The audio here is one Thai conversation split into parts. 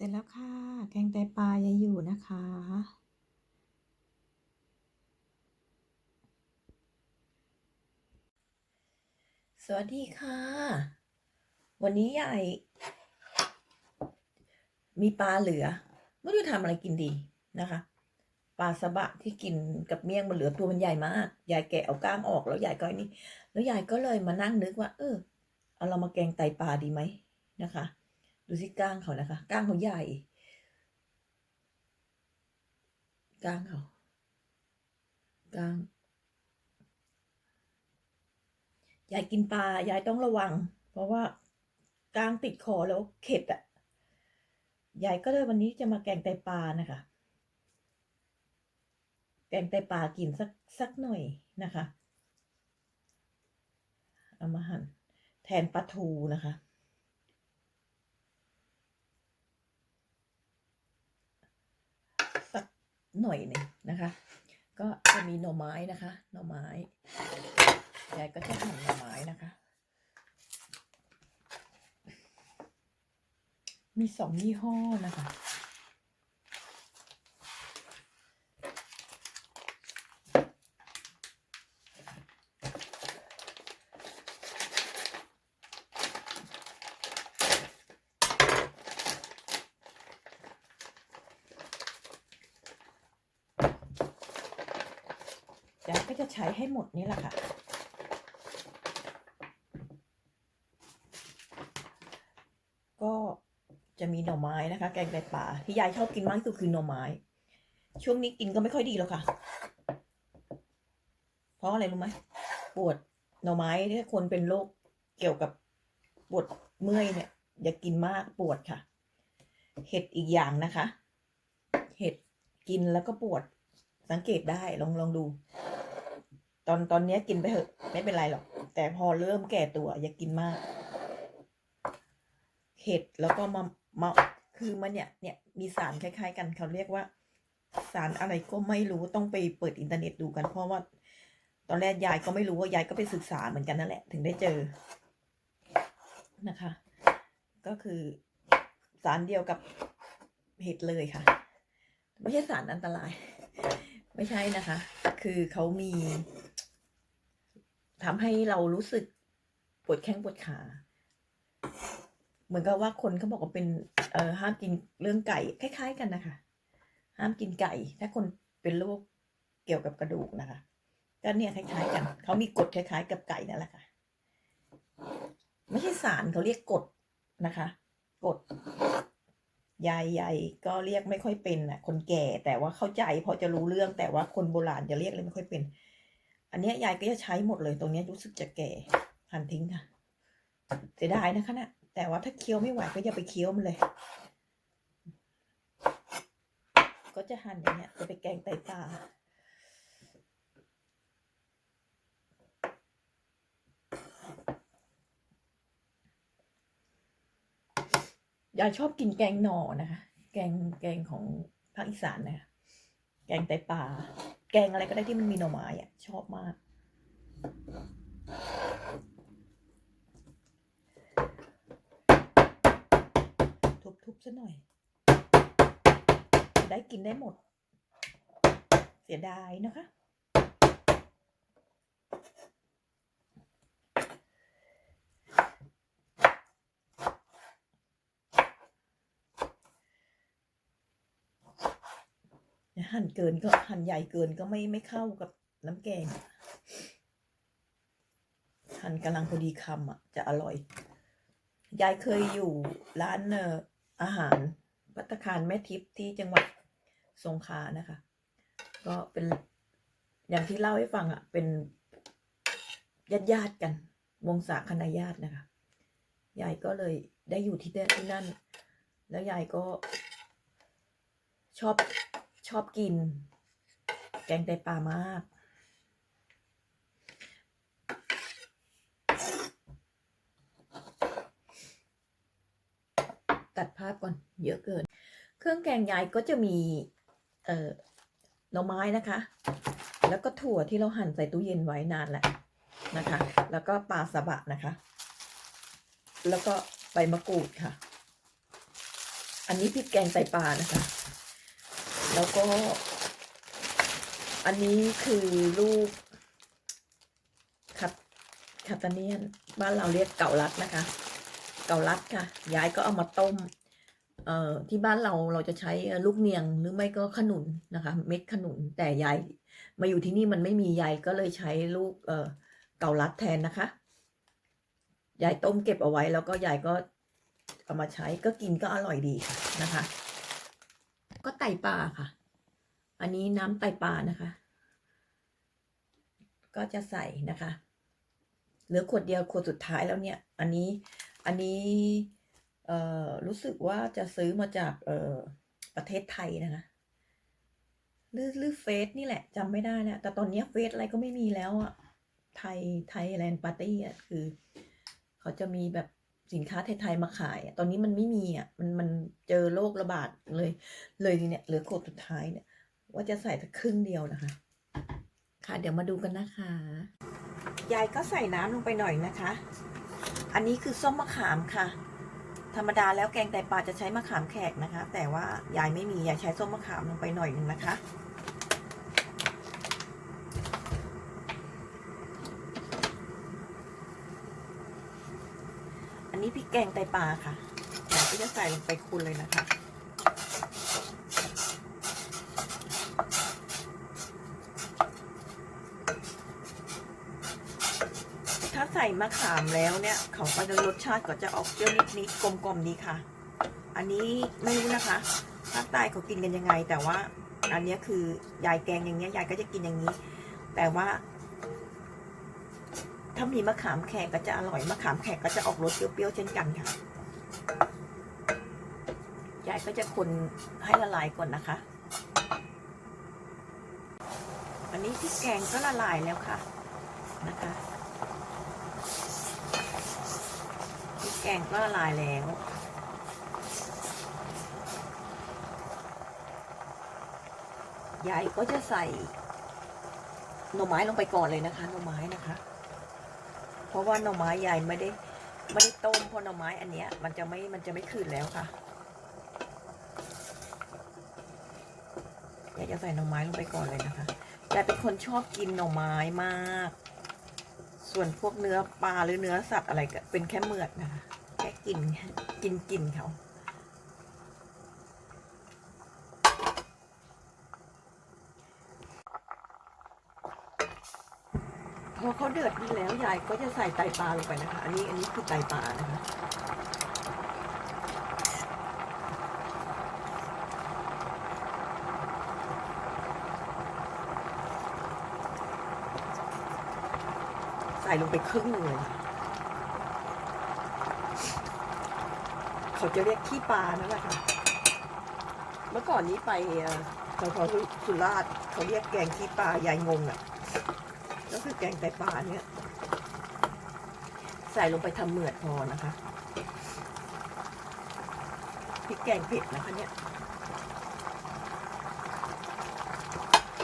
เสร็จแล้วค่ะ แกงไตปลายังอยู่นะคะ สวัสดีค่ะ วันนี้ยายมีปลาเหลือ ไม่รู้จะทำอะไรกินดีนะคะ ปลาสบะที่กินกับเมี่ยงมันเหลือตัวมันใหญ่มาก ยายแกะเอาก้างออกแล้วยายก็ไอ้นี่ แล้วยายก็เลยมานั่งนึกว่า เออ เอาเรามาแกงไตปลาดีไหมนะคะ ดูสิก้างเขานะคะก้างเขาใหญ่ก้างเขาก้างยายกินปลายายต้องระวัง เพราะว่าก้างติดคอแล้วเข็ดอะยายก็เลยวันนี้จะมาแกงไตปลานะคะ แกงไตปลากินสักสักหน่อยนะคะ เอามาหั่นแทนปลาทูนะคะ สัก หน่อยหนึ่งนะคะ ก็จะมีหน่อไม้นะคะ หน่อไม้ยายก็จะหั่นหน่อไม้นะคะ มีสองยี่ห้อนะคะ จะใช้ให้หมดนี่แหละค่ะ ก็จะมีหน่อไม้นะคะ แกงไตปลาที่ยายชอบกินมากที่สุดคือหน่อไม้ ช่วงนี้กินก็ไม่ค่อยดีแล้วค่ะ เพราะอะไรรู้ไหมปวดหน่อไม้ถ้าคนเป็นโรคเกี่ยวกับปวดเมื่อยเนี่ย อย่ากินมากปวดค่ะ เห็ดอีกอย่างนะคะ เห็ดกินแล้วก็ปวดสังเกตได้ลองลองดู ตอนตอนนี้กินไปเถอะ ไม่เป็นไรหรอก แต่พอเริ่มแก่ตัว อย่ากินมาก เห็ดแล้วก็มามาคือมันเนี่ยเนี่ยมีสารคล้าย ๆ กันเขาเรียกว่า สารอะไรก็ไม่รู้ต้องไปเปิดอินเทอร์เน็ตดูกันเพราะว่า ตอนแรกยายก็ไม่รู้ว่ายายก็ไปศึกษาเหมือนกันนั่นแหละ ถึงได้เจอนะคะ ก็คือสารเดียวกับเห็ดเลยค่ะ ไม่ใช่สารอันตราย ไม่ใช่นะคะ คือเขามี ทำให้เรารู้สึกปวดแข้งปวดขา เหมือนกับว่าคนเขาบอกว่าเป็นเอ่อห้ามกินเรื่องไก่คล้าย ๆ กันนะคะ ห้ามกินไก่ ถ้าคนเป็นโรคเกี่ยวกับกระดูกนะคะก็เนี่ยคล้ายๆกันเขามีกฎคล้าย ๆ กับไก่นั่นแหละค่ะ ไม่ใช่สารเขาเรียกกฎนะคะกฎยายยายก็เรียกไม่ค่อยเป็นน่ะ คนแก่แต่ว่าเข้าใจพอจะรู้เรื่องแต่ว่าคนโบราณจะเรียกเลยไม่ค่อยเป็น อันเนี้ยายก็จะใช้หมดเลยตรงนี้รู้สึกจะแก่หั่นทิ้งค่ะเสียดายนะคะเนะ่ะแต่ว่าถ้าเคี้ยวไม่ไหวก็อย่าไปเคี้ยวมันเลย ก็จะหั่นอย่างเงี้ยจะไปแกงไตปลายายชอบกินแกงหน่อนะคะ แกงแกงของภาคอีสานนะคะแกงไตปลา แกงอะไรก็ได้ที่มันมีหน่อไม้อะชอบมาก ทุบๆซะหน่อย ได้กินได้หมด เสียดายนะคะ หั่นเกินก็หั่นใหญ่เกินก็ไม่ไม่เข้ากับน้ำแกง หั่นกำลังพอดีคำอะ จะอร่อย ยายเคยอยู่ร้านเอ่ออาหารพัตคารแม่ทิพย์ที่จังหวัดสงขลานะคะ ก็เป็นอย่างที่เล่าให้ฟังอะ เป็นญาติญาติกัน วงศาคณาญาตินะคะยายก็เลยได้อยู่ที่ที่นั่น แล้วยายก็ชอบ ชอบกิน แกงไตปลามาก ตัดภาพก่อน เยอะเกิน เครื่องแกงยายก็จะมีเอ่อหน่อไม้นะคะ แล้วก็ถั่วที่เราหั่นใส่ตู้เย็นไว้นานแหละนะคะ แล้วก็ปลาสบะนะคะ แล้วก็ใบมะกรูดค่ะ อันนี้พริกแกงไตปลานะคะ แล้วก็ อันนี้คือลูกคัตคาตาเนียน บ้านเราเรียกเก่าลัดนะคะ เก่าลัดค่ะ ยายก็เอามาต้ม เอ่อที่บ้านเราเราจะใช้ลูกเนียงหรือไม่ก็ขนุนนะคะ เม็ดขนุนแต่ยายมาอยู่ที่นี่มันไม่มียายก็เลยใช้ลูกเอ่อเก่าลัดแทนนะคะยายต้มเก็บเอาไว้แล้วก็ยายก็เอามาใช้ก็กินก็อร่อยดีค่ะนะคะ ก็ไตปลาค่ะ อันนี้น้ำไตปลานะคะ ก็จะใส่นะคะ เหลือขวดเดียวขวดสุดท้ายแล้วเนี่ย อันนี้ อันนี้เอ่อรู้สึกว่าจะซื้อมาจากเอ่อประเทศไทยนะคะหรือหรือเฟสนี่แหละจำไม่ได้แล้วแต่ตอนนี้เฟสอะไรก็ไม่มีแล้วอะไทยไทยแลนด์ปาร์ตี้อะคือ เขาจะมีแบบ สินค้าไทยๆมาขายตอนนี้มันไม่มีอะมันมันเจอโรคระบาดเลย เลยเนี่ยเหลือขวดสุดท้ายเนี่ย ว่าจะใส่สักครึ่งเดียวนะคะ ค่ะเดี๋ยวมาดูกันนะคะ ยายก็ใส่น้ำลงไปหน่อยนะคะ อันนี้คือส้มมะขามค่ะ ธรรมดาแล้วแกงไตปลาจะใช้มะขามแขกนะคะ แต่ว่ายายไม่มียายใช้ส้มมะขามลงไปหน่อยหนึ่งนะคะ นนี้พริกแกงไตปลาค่ะยาก็จะใส่ลงไปคุณเลยนะคะ ถ้าใส่มะขามแล้วเนี่ย เขาก็จะรสชาติก็จะออกเปรี้ยวนิดๆกลมๆดีค่ะ อันนี้ไม่รู้นะคะภาคใต้เขากินกันยังไง แต่ว่าอันนี้คือยายแกงอย่างเงี้ยยายก็จะกินอย่างนี้ แต่ว่า ถ้ามีมะขามแขกก็จะอร่อย มะขามแขกก็จะออกรสเปรี้ยวๆเช่นกันค่ะ ยายก็จะคนให้ละลายก่อนนะคะ อันนี้พริกแกงก็ละลายแล้วค่ะนะคะพริกแกงก็ละลายแล้วยายก็จะใส่หน่อไม้ลงไปก่อนเลยนะคะหน่อไม้นะคะ เพราะว่าหน่อไม้ใหญ่ไม่ได้ไม่ได้ต้มเพราะหน่อไม้อันเนี้ยมันจะไม่มันจะไม่คืนแล้วค่ะยากจะใส่หน่อไม้ลงไปก่อนเลยนะคะยายเป็นคนชอบกินหน่อไม้มาก ส่วนพวกเนื้อปลาหรือเนื้อสัตว์อะไรก็เป็นแค่เมือดนะคะแค่กินกินกินเขา อเขาเดือดดีแล้วยายก็จะใส่ไตปลาลงไปนะคะ อันนี้อันนี้คือไตปลานะคะใส่ลงไปครึ่งหนึงเลย เขาจะเรียกขี้ปลานั่นแหละค่ะ เมื่อก่อนนี้ไปเอ่อแถวสุราษฎร์เขาเรียกแกงขี้ปลายายงงอะ คือแกงไตปลาเนี่ย ใส่ลงไปทำเหมือดพอนะคะพริกแกงเผ็ดนะคะเนี่ย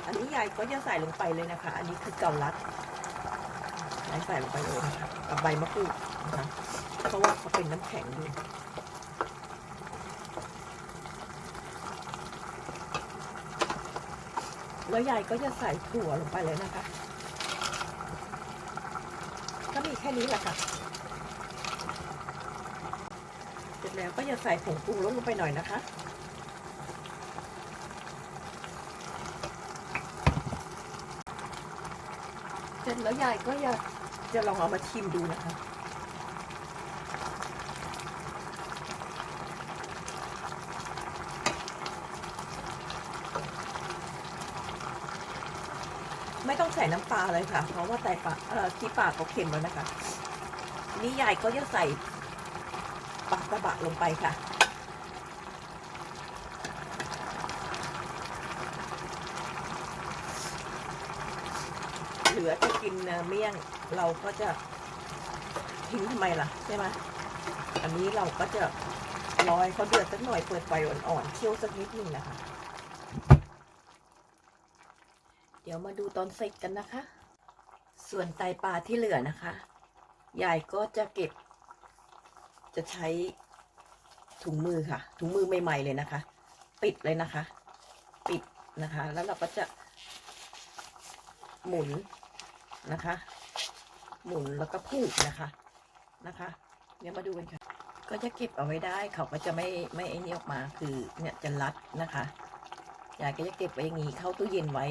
อันนี้ยายก็จะใส่ลงไปเลยนะคะ อันนี้คือเกาลัดยายใส่ลงไปเลยนะคะกับใบมะกรูดนะคะเพราะว่าเขาเป็นน้ำแข็งด้วยแล้วยายก็จะใส่ถั่วลงไปเลยนะคะ ก็มีแค่นี้แหละค่ะ เสร็จแล้วก็จะใส่ผงปรุงรสลงไปหน่อยนะคะ เสร็จแล้วยายก็จะจะลองเอามาชิมดูนะคะ ไม่ต้องใส่น้ำปลาเลยค่ะ เพราะว่าไตปลาเอ่อที่ปลาเขาเค็มแล้วนะคะ นี่ยายก็จะใส่ปลากระบะลงไปค่ะเหลือจะกินเมี่ยงเราก็จะทิ้งทำไมล่ะใช่ไหมอันนี้เราก็จะรอให้เขาเดือดสักหน่อยเปิดไฟอ่อนๆเคี่ยวสักนิดนึงนะคะ เดี๋ยวมาดูตอนเสร็จกันนะคะ ส่วนไตปลาที่เหลือนะคะ ยายก็จะเก็บ จะใช้ถุงมือค่ะ ถุงมือใหม่ๆเลยนะคะ ปิดเลยนะคะ ปิดนะคะ แล้วเราก็จะ หมุนนะคะ หมุนแล้วก็ผูกนะคะนะคะเดี๋ยวมาดูกันค่ะ ก็จะเก็บเอาไว้ได้เขาก็จะไม่ไม่ไอ้นี่ออกมาคือเนี่ยจะรัดนะคะยายก็จะเก็บไว้อย่างนี้เข้าตู้เย็นไว้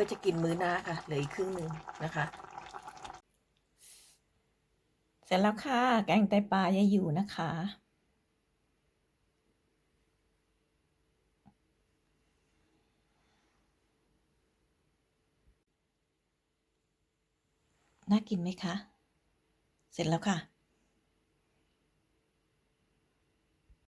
พื่อจะกินมื้อหน้าค่ะ เหลืออีกครึ่งหนึ่งนะคะ เสร็จแล้วค่ะ แกงไตปลายายอยู่นะคะน่ากินไหมคะ เสร็จแล้วค่ะ